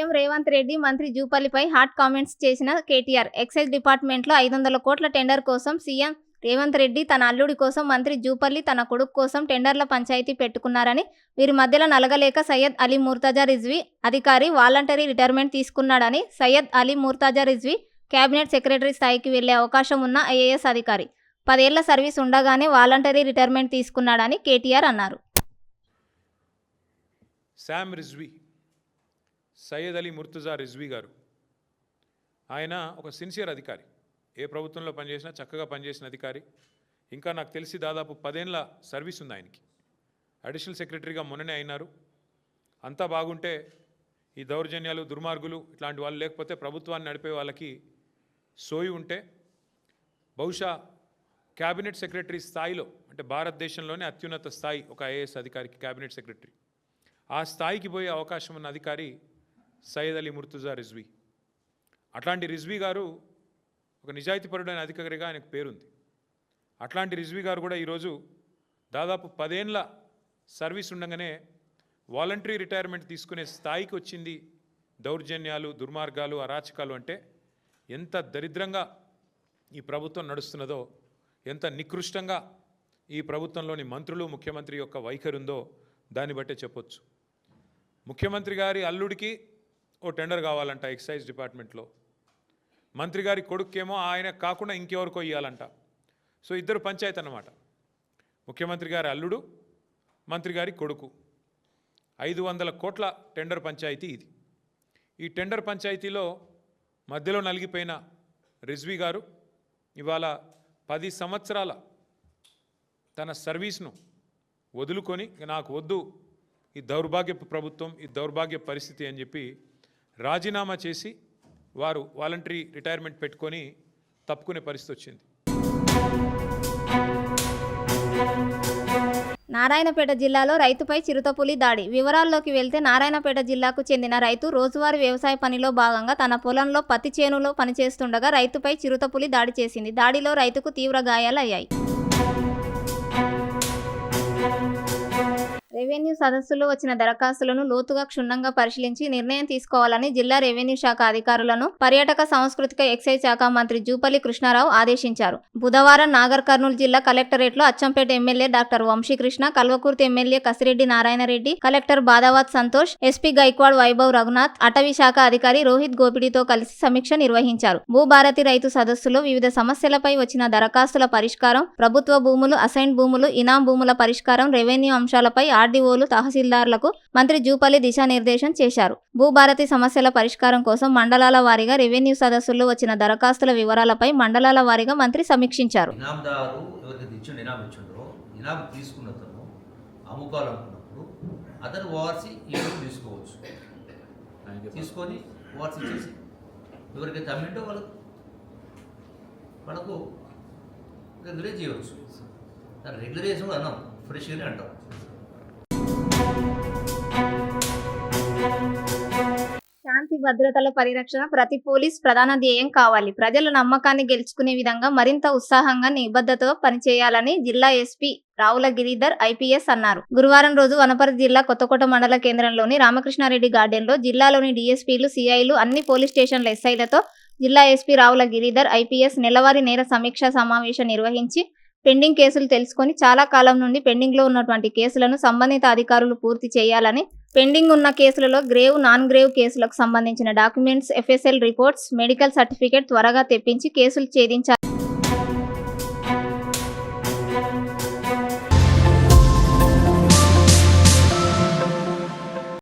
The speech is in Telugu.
సీఎం రేవంత్ రెడ్డి మంత్రి జూపల్లిపై హాట్ కామెంట్స్ చేసిన కేటీఆర్. ఎక్సైజ్ డిపార్ట్మెంట్లో ఐదు వందల కోట్ల టెండర్ కోసం సీఎం రేవంత్ రెడ్డి తన అల్లుడి కోసం మంత్రి జూపల్లి తన కొడుకు కోసం టెండర్ల పంచాయతీ పెట్టుకున్నారని వీరి మధ్యలో నలగలేక సయ్యద్ అలీ ముర్తాజా రిజ్వీ అధికారి వాలంటరీ రిటైర్మెంట్ తీసుకున్నాడని సయ్యద్ అలీ ముర్తాజా రిజ్వీ కేబినెట్ సెక్రటరీ స్థాయికి వెళ్ళే అవకాశం ఉన్న ఐఏఎస్ అధికారి. పదేళ్ళ సర్వీస్ ఉండగానే వాలంటరీ రిటైర్మెంట్ తీసుకున్నాడని కేటీఆర్ అన్నారు. శామ్ రిజ్వీ సయ్యద్ అలీ ముర్తుజా రిజ్వీ గారు. ఆయన ఒక సిన్సియర్ అధికారి. ఏ ప్రభుత్వంలో పనిచేసినా చక్కగా పనిచేసిన అధికారి. ఇంకా నాకు తెలిసి దాదాపు పదేళ్ళ సర్వీస్ ఉంది ఆయనకి. అడిషనల్ సెక్రటరీగా మొన్ననే అయినారు. అంతా బాగుంటే ఈ దౌర్జన్యాలు దుర్మార్గులు ఇట్లాంటి వాళ్ళు లేకపోతే ప్రభుత్వాన్ని నడిపే వాళ్ళకి సోయి ఉంటే బహుశా క్యాబినెట్ సెక్రటరీ స్థాయిలో అంటే భారతదేశంలోనే అత్యున్నత స్థాయి ఒక ఐఏఎస్ అధికారికి క్యాబినెట్ సెక్రటరీ. ఆ స్థాయికి పోయే అవకాశం ఉన్న అధికారి సయ్యద్ అలీ ముర్తుజా రిజ్వీ. అట్లాంటి రిజ్వీ గారు ఒక నిజాయితీపరుడైన అధికారిగా ఆయనకు పేరుంది. అట్లాంటి రిజ్వీ గారు కూడా ఈరోజు దాదాపు పదేండ్ల సర్వీస్ ఉండగానే వాలంటరీ రిటైర్మెంట్ తీసుకునే స్థాయికి వచ్చింది. దౌర్జన్యాలు దుర్మార్గాలు అరాచకాలు అంటే ఎంత దరిద్రంగా ఈ ప్రభుత్వం నడుస్తున్నదో ఎంత నికృష్టంగా ఈ ప్రభుత్వంలోని మంత్రులు ముఖ్యమంత్రి యొక్క వైఖరి ఉందో దాన్ని బట్టే చెప్పొచ్చు. ముఖ్యమంత్రి గారి అల్లుడికి ఓ టెండర్ కావాలంట ఎక్సైజ్ డిపార్ట్మెంట్లో. మంత్రి గారి కొడుకేమో ఆయన కాకుండా ఇంకెవరికో ఇవ్వాలంట సో ఇద్దరు పంచాయతీ అన్నమాట. ముఖ్యమంత్రి గారి అల్లుడు మంత్రి గారి కొడుకు. ఐదు వందల కోట్ల టెండర్ పంచాయతీ ఇది. ఈ టెండర్ పంచాయతీలో మధ్యలో నలిగిపోయిన రిజ్వీ గారు ఇవాళ పది సంవత్సరాల తన సర్వీస్ను వదులుకొని నాకు వద్దు ఈ దౌర్భాగ్యపు ప్రభుత్వం ఈ దౌర్భాగ్య పరిస్థితి అని చెప్పి రాజీనామా చేసి వారు వాలంటరీ రిటైర్మెంట్ పెట్టుకొని తప్పుకునే పరిస్థితి వచ్చింది. నారాయణపేట జిల్లాలో రైతుపై చిరుతపులి దాడి. వివరాల్లోకి వెళ్తే నారాయణపేట జిల్లాకు చెందిన రైతు రోజువారీ వ్యవసాయ పనిలో భాగంగా తన పొలంలో పత్తి చేనులో పనిచేస్తుండగా రైతుపై చిరుతపులి దాడి చేసింది. దాడిలో రైతుకు తీవ్ర గాయాలయ్యాయి. రెవెన్యూ సదస్సులో వచ్చిన దరఖాస్తులను లోతుగా క్షుణ్ణంగా పరిశీలించి నిర్ణయం తీసుకోవాలని జిల్లా రెవెన్యూ శాఖ అధికారులను పర్యాటక సాంస్కృతిక ఎక్సైజ్ శాఖ మంత్రి జూపల్లి కృష్ణారావు ఆదేశించారు. బుధవారం నాగర్ కర్నూలు జిల్లా కలెక్టరేట్లో Achampet MLA doctor Vamshikrishna Kalwakurthy MLA Kasireddy Narayanareddy collector Badavath Santosh SP Gaikwad Vaibhav Raghunath అటవీ శాఖ అధికారి రోహిత్ గోపిడితో కలిసి సమీక్ష నిర్వహించారు. భూభారతి రైతు సదస్సులో వివిధ సమస్యలపై వచ్చిన దరఖాస్తుల పరిష్కారం ప్రభుత్వ భూములు అసైన్ భూములు ఇనాం భూముల పరిష్కారం రెవెన్యూ అంశాలపై ఆర్డీఓలు తహసీల్దార్లకు మంత్రి జూపల్లి దిశానిర్దేశం చేశారు. భూభారతి సమస్యల పరిష్కారం కోసం మండలాల వారీగా రెవెన్యూ సదస్సుల్లో వచ్చిన దరఖాస్తుల వివరాలపై మండలాల వారీగా మంత్రి సమీక్షించారు. అతను ఓఆర్సీ తీసుకోవచ్చు. తీసుకొని ఓఆర్సీ ఎవరికైతే అమ్మింటో వాళ్ళకు వాళ్ళకు రెగ్యులేట్ చేయవచ్చు. దాన్ని రెగ్యులేషన్ అన్నాం ఫ్రెష్గానే అంటాం. శాంతి భద్రతల పరిరక్షణ ప్రతి పోలీస్ ప్రధాన ధ్యేయం కావాలి. ప్రజల నమ్మకాన్ని గెలుచుకునే విధంగా మరింత ఉత్సాహంగా నిబద్ధతతో పనిచేయాలని జిల్లా ఎస్పీ రావుల గిరిధర్ ఐపీఎస్ అన్నారు. గురువారం రోజు వనపర్తి జిల్లా కొత్తకోట మండల కేంద్రంలోని రామకృష్ణారెడ్డి గార్డెన్లో జిల్లాలోని డీఎస్పీలు సిఐలు అన్ని పోలీస్ స్టేషన్ల ఎస్ఐలతో జిల్లా ఎస్పీ రావుల గిరిధర్ ఐపీఎస్ నెలవారీ నేర సమీక్షా సమావేశం నిర్వహించి పెండింగ్ కేసులు తెలుసుకొని చాలా కాలం నుండి పెండింగ్లో ఉన్నటువంటి కేసులను సంబంధిత అధికారులు పూర్తి చేయాలని పెండింగ్ ఉన్న కేసులలో గ్రేవ్ నాన్ గ్రేవ్ కేసులకు సంబంధించిన documents FSL reports medical certificate త్వరగా తెప్పించి కేసులు ఛేదించాలి.